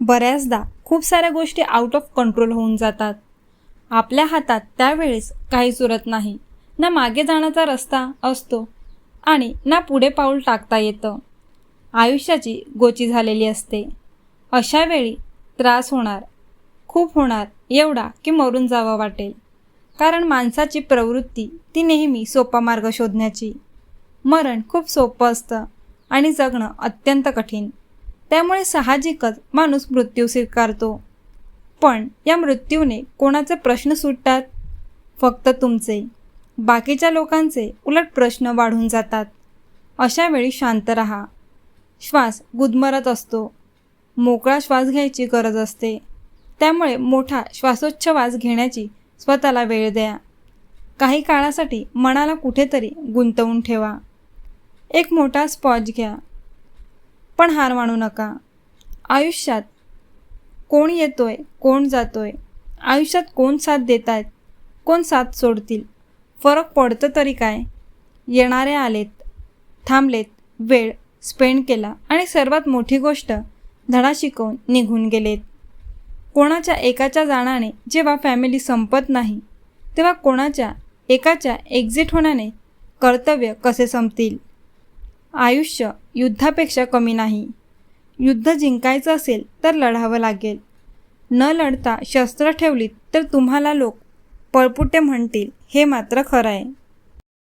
बऱ्याचदा खूप साऱ्या गोष्टी आउट ऑफ कंट्रोल होऊन जातात. आपल्या हातात त्यावेळेस काहीच उरत नाही. ना मागे जाण्याचा रस्ता असतो आणि ना पुढे पाऊल टाकता येतं. आयुष्याची गोची झालेली असते. अशा वेळी त्रास होणार खूप होणार एवढा की मरून जावं वाटेल. कारण माणसाची प्रवृत्ती ती नेहमी सोपा मार्ग शोधण्याची. मरण खूप सोपं असतं आणि जगणं अत्यंत कठीण. त्यामुळे साहजिकच माणूस मृत्यू स्वीकारतो. पण या मृत्यूने कोणाचे प्रश्न सुटतात? फक्त तुमचे. बाकीच्या लोकांचे उलट प्रश्न वाढून जातात. अशा वेळी शांत राहा. श्वास गुदमरत असतो. मोकळा श्वास घ्यायची गरज असते. त्यामुळे मोठा श्वासोच्छवास घेण्याची स्वतःला वेळ द्या. काही काळासाठी मनाला कुठेतरी गुंतवून ठेवा. एक मोठा स्पॉज घ्या. पण हार मानू नका. आयुष्यात कोण येतोय कोण जातोय? आयुष्यात कोण साथ देत आहेत कोण साथ सोडतील? फरक पडतं तरी काय? येणारे आलेत थांबलेत वेळ स्पेंड केला आणि सर्वात मोठी गोष्ट धडा शिकवून निघून गेलेत. कोणाच्या एकाच्या जाण्याने जेव्हा फॅमिली संपत नाही तेव्हा कोणाच्या एकाच्या एक्झिट होण्याने कर्तव्य कसे संपतील? आयुष्य युद्धापेक्षा कमी नाही. युद्ध जिंकायचं असेल तर लढावं लागेल. न लढता शस्त्र ठेवलीत तर तुम्हाला लोक पळपुटे म्हणतील हे मात्र खरं आहे.